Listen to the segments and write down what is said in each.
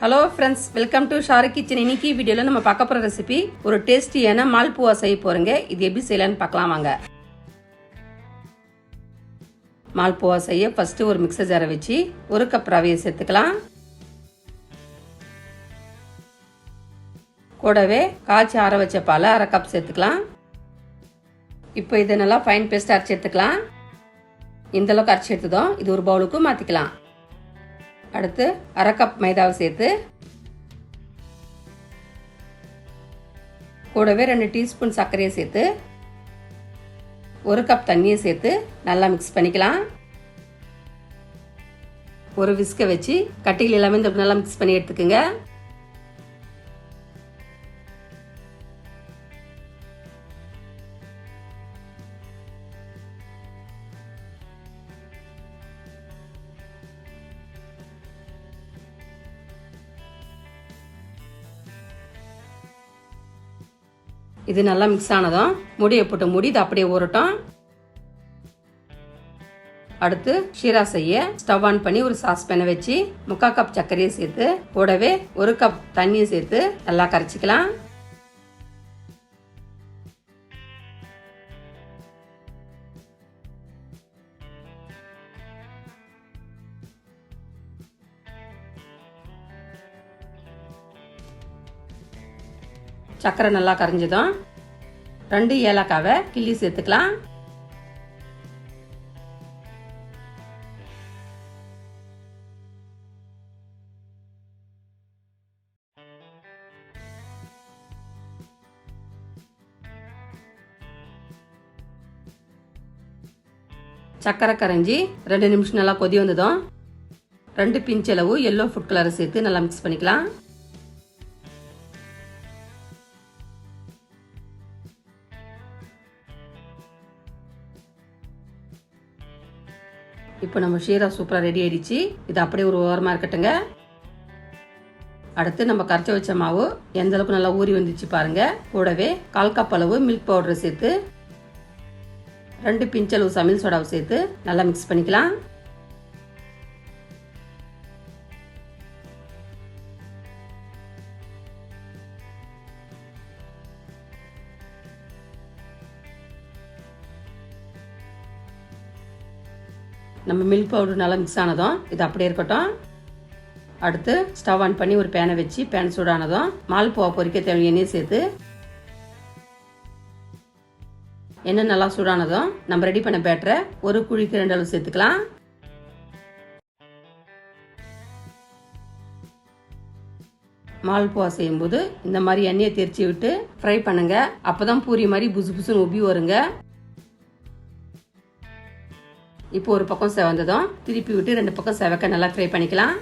Hello friends welcome to Sharu kitchen இன்னைக்கு வீடியோவில் நம்ம பார்க்க போகிற ரெசிபி ஒரு டேஸ்டியான மால்புவா செய்ய போகிறோங்க இது எப்படி செய்யலான்னு பார்க்கலாம் வாங்க. மால்புவா செய்ய ஃபஸ்ட்டு ஒரு மிக்சர் ஜாரை வச்சு ஒரு கப் ரவையை சேர்த்துக்கலாம். கூடவே காய்ச்சி ஆற வச்ச பாலை அரை கப் சேர்த்துக்கலாம். இப்போ இதை நல்லா ஃபைன் பேஸ்ட் அரைச்சி எடுத்துக்கலாம். இந்தளவுக்கு அரைச்சி எடுத்ததும் இது ஒரு பவுலுக்கு மாற்றிக்கலாம் அடுத்து அரை கப் மைதாவை சேர்த்து கூடவே ரெண்டு டீஸ்பூன் சர்க்கரையை சேர்த்து ஒரு கப் தண்ணியை சேர்த்து நல்லா மிக்ஸ் பண்ணிக்கலாம். ஒரு விஸ்கை வச்சு கட்டிகள் எல்லாமே இந்த நல்லா மிக்ஸ் பண்ணி எடுத்துக்கோங்க. இது நல்லா மிக்ஸ் ஆனதும் முடியை போட்டு முடி இது அப்படியே ஊறட்டும். அடுத்து ஷீரா செய்ய ஸ்டவ் ஆன் பண்ணி ஒரு சாஸ் பேனை வச்சு முக்கால் கப் சர்க்கரையை சேர்த்து கூடவே ஒரு கப் தண்ணியை சேர்த்து நல்லா கரைச்சிக்கலாம். சர்க்கரை நல்லா கரைஞ்சதும் ரெண்டு ஏலக்காவை கிள்ளி சேர்த்துக்கலாம். சர்க்கரை கரைஞ்சி ரெண்டு நிமிஷம் நல்லா கொதி வந்ததும் ரெண்டு பிஞ்சளவு எல்லோ ஃபுட் கலரை சேர்த்து நல்லா மிக்ஸ் பண்ணிக்கலாம். இப்போ நம்ம ஷீரா சூப்பராக ரெடி ஆயிடுச்சு. இது அப்படியே ஒரு ஓரமாக இருக்கட்டுங்க அடுத்து நம்ம கரைச்சி வச்ச மாவு எந்த அளவுக்கு நல்லா ஊறி வந்துச்சு பாருங்க. கூடவே கால் கப் அளவு மில்க் பவுடர் சேர்த்து ரெண்டு பிஞ்சளவு சமையல் சோடாவை சேர்த்து நல்லா மிக்ஸ் பண்ணிக்கலாம். நம்ம மில்க் பவுடர் நல்லா மிக்ஸ் ஆனதும் இது அப்படியே இருக்கட்டும். அடுத்து ஸ்டவ் ஆன் பண்ணி ஒரு பேனை வச்சு பேன் சூடானதும் மால்புவா பொறிக்க தேவையான எண்ணெய் சேர்த்து எண்ணெய் நல்லா சூடானதும் நம்ம ரெடி பண்ண பேட்டரை ஒரு குழிக்கு ரெண்டு அளவு சேர்த்துக்கலாம். மால்புவா செய்யும்போது இந்த மாதிரி எண்ணெயை தெரிச்சு விட்டு ஃப்ரை பண்ணுங்க. அப்போதான் பூரி மாதிரி புசு புசுன்னு உபி வருங்க. இப்போ ஒரு பக்கம் செவந்ததும் திருப்பி விட்டு ரெண்டு பக்கம் செவக்க நல்லா ஃப்ரை பண்ணிக்கலாம்.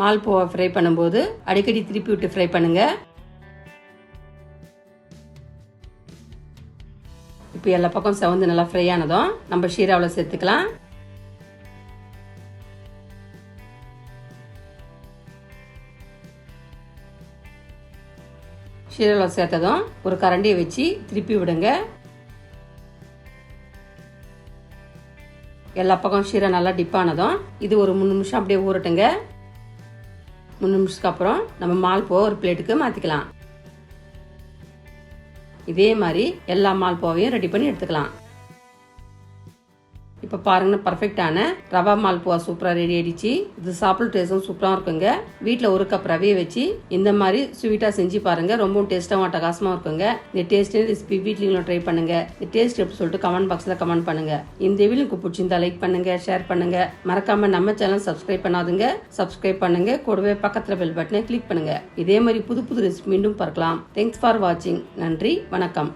மால்போவை ஃப்ரை பண்ணும்போது அடிக்கடி திருப்பி விட்டு ஃப்ரை பண்ணுங்க. இப்போ எல்லா பக்கம் செவந்து நல்லா ஃப்ரை ஆனதும் நம்ம ஷீராவில் சேர்த்துக்கலாம். சீரகம் சேர்த்ததும் ஒரு கரண்டியை வச்சு திருப்பி விடுங்க. எல்லா பக்கம் சீரகம் நல்லா டிப்பானதும் இது ஒரு மூணு நிமிஷம் அப்படியே ஊறட்டுங்க. மூணு நிமிஷத்துக்கு அப்புறம் நம்ம மால்போ ஒரு பிளேட்டுக்கு மாற்றிக்கலாம் இதே மாதிரி எல்லா மால்போவையும் ரெடி பண்ணி எடுத்துக்கலாம். இப்போ பாருங்கன்னா பர்ஃபெக்டான ரவா மால்புவா சூப்பராக ரெடி ஆயிடுச்சு. இது சாப்பிட டேஸ்டும் சூப்பராக இருக்குங்க. வீட்டில் ஒரு கப் ரவையை வச்சு இந்த மாதிரி ஸ்வீட்டாக செஞ்சு பாருங்க. ரொம்பவும் டேஸ்ட்டாகவும் அட்டகாசமாக இருக்குங்க. இந்த டேஸ்ட் ரெசிபி வீட்லையும் ட்ரை பண்ணுங்க. இந்த டேஸ்ட் எப்படி சொல்லிட்டு கமெண்ட் பாக்ஸில் கமெண்ட் பண்ணுங்க. இந்த வீடியோ உங்களுக்கு பிடிச்சிருந்தா லைக் பண்ணுங்க ஷேர் பண்ணுங்க. மறக்காம நம்ம சேனல் சப்ஸ்கிரைப் பண்ணாதுங்க. சப்ஸ்கிரைப் பண்ணுங்க. கூடவே பக்கத்தில் பெல் பட்டனை கிளிக் பண்ணுங்க. இதே மாதிரி புது புது ரெசிபி மீண்டும் பார்க்கலாம். தேங்க்ஸ் ஃபார் வாட்சிங் நன்றி வணக்கம்.